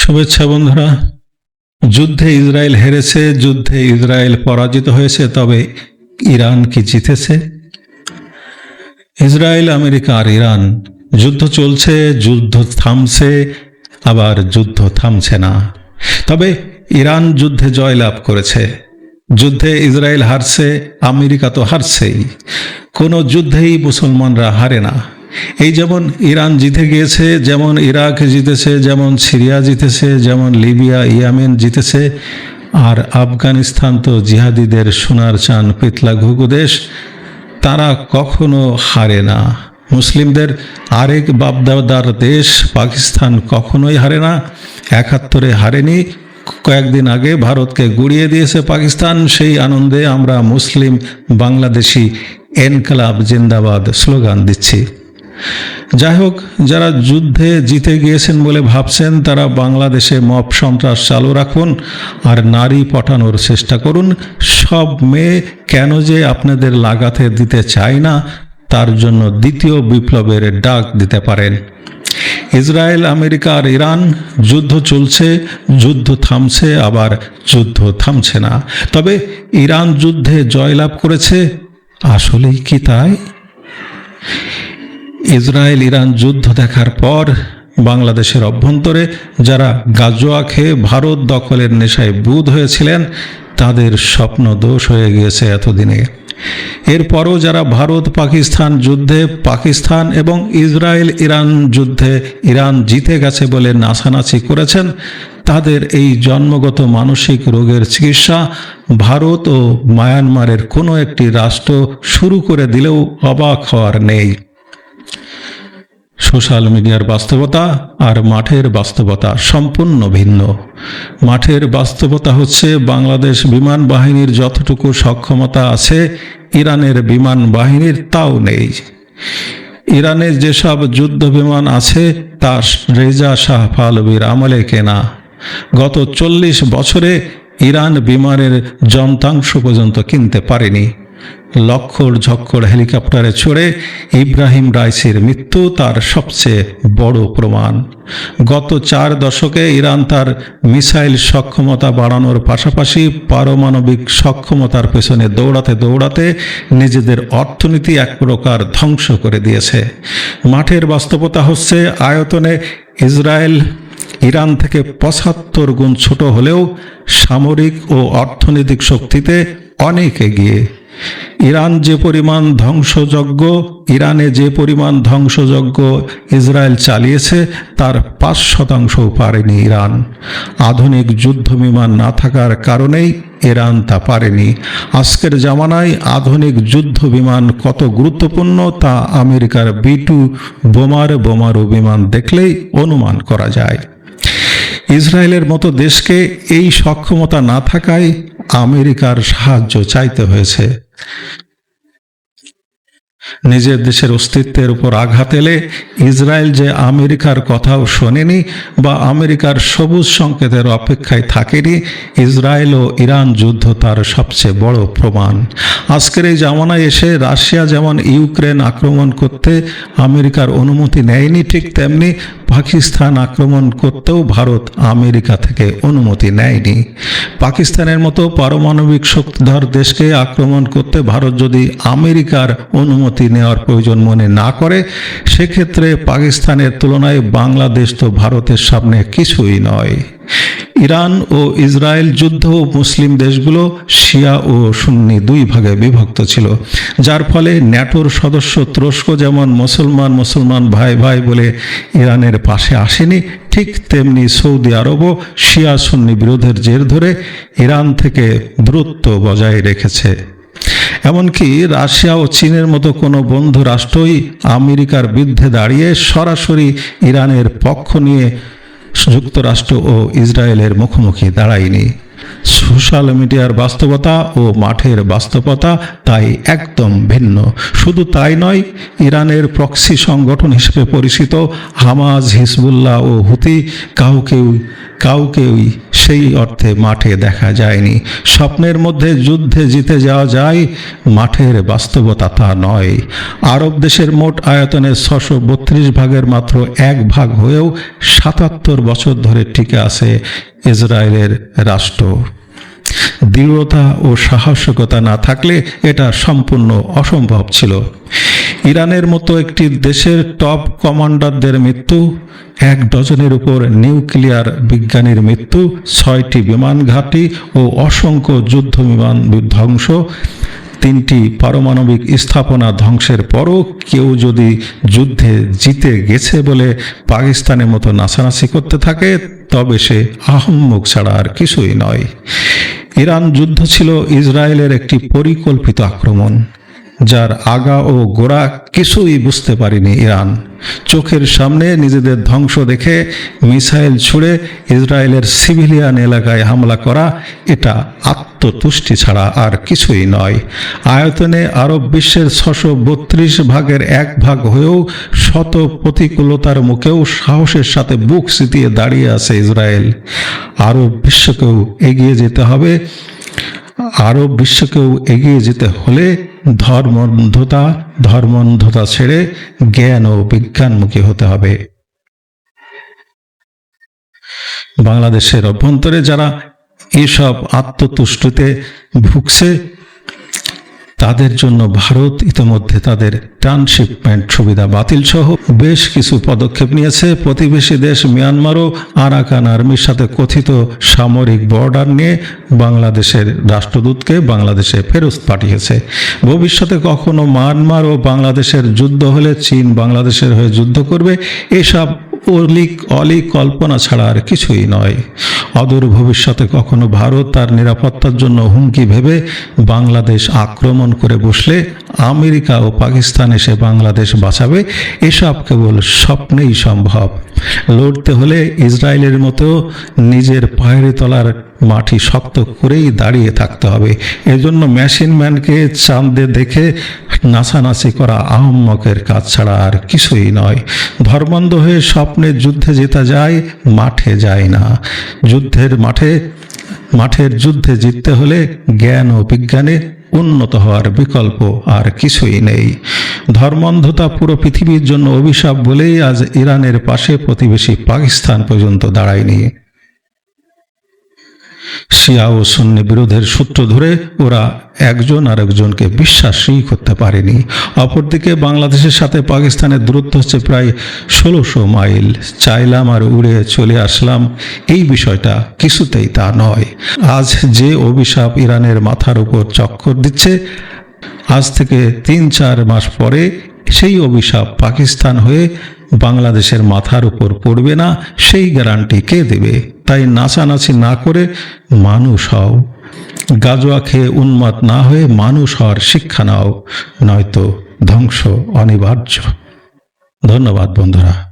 শুভেচ্ছা বন্ধুরা। যুদ্ধে ইসরায়েল হেরেছে, যুদ্ধে ইসরায়েল পরাজিত হয়েছে, তবে ইরান কি জিতেছে? ইসরায়েল, আমেরিকা আর ইরান, যুদ্ধ চলছে, যুদ্ধ থামছে, আবার যুদ্ধ থামছে না। তবে ইরান যুদ্ধে জয়লাভ করেছে। যুদ্ধে ইসরায়েল হারছে, আমেরিকা তো হারছেই। কোনো যুদ্ধেই মুসলমানরা হারে না। এই যেমন ইরান জিতে গিয়েছে, যেমন ইরাক জিতেছে, যেমন সিরিয়া জিতেছে, যেমন লিবিয়া, ইয়ামেন জিতেছে, আর আফগানিস্তান তো জিহাদিদের সোনার চান পিতলা ঘুঘু দেশ, তারা কখনো হারে না। মুসলিমদের আরেক বাপদাদার দেশ, পাকিস্তান কখনোই হারে না, একাত্তরে হারেনি। কয়েকদিন আগে ভারতকে গুড়িয়ে দিয়েছে পাকিস্তান, সেই আনন্দে আমরা মুসলিম বাংলাদেশি এনকলাব জিন্দাবাদ স্লোগান দিচ্ছি। যাই হোক, যারা যুদ্ধে জিতে গিয়েছেন বলে ভাবছেন, তারা বাংলাদেশে মব সন্ত্রাস চালু রাখুন আর নারী পটানোর চেষ্টা করুন। সব মেয়ে কেন যে আপনাদের লাগাতে দিতে চায় না, তার জন্য দ্বিতীয় বিপ্লবের ডাক দিতে পারেন। ইসরায়েল, আমেরিকা আর ইরান, যুদ্ধ চলছে, যুদ্ধ থামছে, আবার যুদ্ধ থামছে না। তবে ইরান যুদ্ধে জয়লাভ করেছে, আসলেই কি তাই? ইসরায়েল ইরান যুদ্ধ দেখার পর বাংলাদেশের অভ্যন্তরে যারা গাজোয়া খেয়ে ভারত দখলের নেশায় বুধ হয়েছিলেন, তাদের স্বপ্ন দোষ হয়ে গিয়েছে এতদিনে। এরপরও যারা ভারত, পাকিস্তান যুদ্ধে, পাকিস্তান এবং ইসরায়েল ইরান যুদ্ধে ইরান জিতে গেছে বলে নাচানাচি করেছেন, তাদের এই জন্মগত মানসিক রোগের চিকিৎসা ভারত ও মায়ানমারের কোনো একটি রাষ্ট্র শুরু করে দিলেও অবাক হওয়ার নেই। সোশ্যাল মিডিয়ার বাস্তবতা আর মাঠের বাস্তবতা সম্পূর্ণ ভিন্ন। মাঠের বাস্তবতা হচ্ছে বাংলাদেশ বিমান বাহিনীর যতটুকু সক্ষমতা আছে, ইরানের বিমান বাহিনীর তাও নেই। ইরানের যেসব যুদ্ধ বিমান আছে তা রেজা শাহ পালবির আমলে কেনা। গত চল্লিশ বছরে ইরান বিমানের যন্ত্রাংশ পর্যন্ত কিনতে পারেনি। লক্ষর ঝক্কর হেলিকপ্টারে চড়ে ইব্রাহিম রাইসির মৃত্যু তার সবচেয়ে বড় প্রমাণ। গত চার দশকে ইরান তার মিসাইল সক্ষমতা বাড়ানোর পাশাপাশি পারমাণবিক সক্ষমতার পেছনে দৌড়াতে দৌড়াতে নিজেদের অর্থনীতি এক প্রকার ধ্বংস করে দিয়েছে। মাঠের বাস্তবতা হচ্ছে আয়তনে ইসরায়েল ইরান থেকে পঁচাত্তর গুণ ছোট হলেও সামরিক ও অর্থনৈতিক শক্তিতে অনেক এগিয়ে। ইরান যে পরিমাণ ধ্বংসযজ্ঞ, ইরানে যে পরিমাণ ধ্বংসযজ্ঞ ইসরায়েল চালিয়েছে, তার পাঁচ শতাংশও পারেনি ইরান। আধুনিক যুদ্ধ বিমান না থাকার কারণেই ইরান তা পারেনি। আজকের জামানায় আধুনিক যুদ্ধ বিমান কত গুরুত্বপূর্ণ তা আমেরিকার বি টু বোমার বোমারু বিমান দেখলেই অনুমান করা যায়। ইসরায়েলের মতো দেশকে এই সক্ষমতা না থাকায় আমেরিকার সাহায্য চাইতে হয়েছে। নিজের দেশের অস্তিত্বের উপর আঘাত এলে ইসরায়েল যে আমেরিকার কথাও শোনেনি বা আমেরিকার সবুজ সংকেতের অপেক্ষায় থাকেনি, ইসরায়েল ও ইরান যুদ্ধ তার সবচেয়ে বড় প্রমাণ। আজকের এই জামানায় এসে রাশিয়া যেমন ইউক্রেন আক্রমণ করতে আমেরিকার অনুমতি নেয়নি, ঠিক তেমনি পাকিস্তান আক্রমণ করতেও ভারত আমেরিকা থেকে অনুমতি নেয়নি। পাকিস্তানের মতো পারমাণবিক শক্তিধর দেশকে আক্রমণ করতে ভারত যদি আমেরিকার অনুমতি নেওয়ার প্রয়োজন মনে না করে, সেক্ষেত্রে পাকিস্তানের তুলনায় বাংলাদেশ তো ভারতের সামনে কিছুই নয়। ইরান ও ইসরায়েল যুদ্ধ মুসলিম দেশগুলো শিয়া ও সুন্নি দুই ভাগে বিভক্ত ছিল, যার ফলে ন্যাটোর সদস্য তুরস্ক যেমন মুসলমান মুসলমান ভাই ভাই বলে ইরানের পাশে আসেনি, ঠিক তেমনি সৌদি আরবও শিয়া সুন্নি বিরোধের জের ধরে ইরান থেকে দূরত্ব বজায় রেখেছে। এমনকি রাশিয়া ও চীনের মতো কোনো বন্ধু রাষ্ট্রই আমেরিকার বিরুদ্ধে দাঁড়িয়ে সরাসরি ইরানের পক্ষ নিয়ে যুক্তরাষ্ট্র ও ইসরায়েলের মুখোমুখি দাঁড়ায়নি। সোশ্যাল মিডিয়ার বাস্তবতা ও মাঠের বাস্তবতা তাই একদম ভিন্ন। শুধু তাই নয়, ইরানের প্রক্সি সংগঠন হিসেবে পরিচিত হামাজ, হিজবুল্লাহ ও হুতি কাউকেও কাউকেই সেই অর্থে মাঠে দেখা যায়নি। স্বপ্নের মধ্যে যুদ্ধে জিতে যাওয়া যায়, মাঠের বাস্তবতা তা নয়। আরব দেশের মোট আয়তনের ছশো বত্রিশ ভাগের মাত্র এক ভাগ হয়েও সাতাত্তর বছর ধরে টিকে আছে ইসরায়েলের রাষ্ট্র। দৃঢ়তা ও সাহসিকতা না থাকলে এটা সম্পূর্ণ অসম্ভব ছিল। ইরানের মতো একটি দেশের টপ কমান্ডারদের মৃত্যু, এক ডজনের উপর নিউক্লিয়ার বিজ্ঞানীর মৃত্যু, ছয়টি বিমান ঘাঁটি ও অসংখ্য যুদ্ধ বিমান ধ্বংস তিনটি পারমাণবিক স্থাপনা ধ্বংসের পরও কেউ যদি যুদ্ধে জিতে গেছে বলে পাকিস্তানের মতো নাচানাচি করতে থাকে তবে সে আহম্মুক ছাড়া আর কিছুই নয়। ইরান যুদ্ধ ছিল ইসরায়েলের একটি পরিকল্পিত আক্রমণ। যার আগা ও গোড়া কিছুই বুঝতে পারেনি ইরান। চোখের সামনে নিজেদের ধ্বংস দেখে মিসাইল ছুড়ে ইসরায়েলের সিভিলিয়ান এলাকায় হামলা করা, এটা আত্মতুষ্টি ছাড়া আর কিছুই নয়। আয়তনে আরব বিশ্বের ছশো বত্রিশ ভাগের এক ভাগ হয়েও শত প্রতিকূলতার মুখেও সাহসের সাথে বুক সিতিয়ে দাঁড়িয়ে আছে ইসরায়েল। আরব বিশ্বকেও এগিয়ে যেতে হবে। আরব বিশ্বকেও এগিয়ে যেতে হলে ধর্মন্ধতা ধর্মন্ধতা ছেড়ে জ্ঞান ও বিজ্ঞানমুখী হতে হবে। বাংলাদেশের অভ্যন্তরে যারা এসব আত্মতুষ্টিতে ভুগছে তাদের জন্য ভারত ইতিমধ্যে তাদের ট্রান্সশিপমেন্ট সুবিধা বাতিল সহ বেশ কিছু পদক্ষেপ নিয়েছে। প্রতিবেশী দেশ মিয়ানমারও আরাকান আর্মির সাথে কথিত সামরিক বর্ডার নিয়ে বাংলাদেশের রাষ্ট্রদূতকে বাংলাদেশে ফেরত পাঠিয়েছে। ভবিষ্যতে কখনো মায়ানমার ও বাংলাদেশের যুদ্ধ হলে চীন বাংলাদেশের হয়ে যুদ্ধ করবে, এসব অলিক অলিক কল্পনা ছাড়া আর কিছুই নয়। অদূর ভবিষ্যতে কখনো ভারত তার নিরাপত্তার জন্য হুমকি ভেবে বাংলাদেশ আক্রমণ করে বসলে আমেরিকা ও পাকিস্তান এসে বাংলাদেশ বাঁচাবে, এসব কেবল স্বপ্নেই সম্ভব। লড়তে হলে ইসরায়েলের মতো নিজের পায়ের তলার মাটি শক্ত করেই দাঁড়িয়ে থাকতে হবে। এজন্য মেশিন ম্যানকে চাঁদে দেখে নাচানাচি করা আহম্মকের কাজ ছাড়া আর কিছুই নয়। ধর্মান্ধ হয়ে স্বপ্নের যুদ্ধে জেতা যায়, মাঠে যায় না। যুদ্ধের মাঠে, মাঠের যুদ্ধে জিততে হলে জ্ঞান ও বিজ্ঞানে উন্নত হওয়ার বিকল্প আর কিছুই নেই। ধর্মান্ধতা পুরো পৃথিবীর জন্য অভিশাপ বলেই আজ ইরানের পাশে প্রতিবেশী পাকিস্তান পর্যন্ত দাঁড়ায়নি। শিয়া ও সুন্নি বিরোধের সূত্র ধরে ওরা একজন আরেকজনকে বিশ্বাসই করতে পারেনি। অপরদিকে বাংলাদেশের সাথে পাকিস্তানের দূরত্ব হচ্ছে প্রায় ষোলোশো মাইল। চাইলাম আর উড়ে চলে আসলাম, এই বিষয়টা কিছুতেই তা নয়। আজ যে অভিশাপ ইরানের মাথার উপর চক্কর দিচ্ছে, আজ থেকে তিন চার মাস পরে সেই অভিশাপ পাকিস্তান হয়ে বাংলাদেশের মাথার উপর পড়বে না, সেই গ্যারান্টি কে দেবে? তাই নাচানাচি না করে মানুষ হও। গাজোয়া খেয়ে উন্মাদ না হয়ে মানুষ হওয়ার শিক্ষা নাও, নয়তো ধ্বংস অনিবার্য। ধন্যবাদ বন্ধুরা।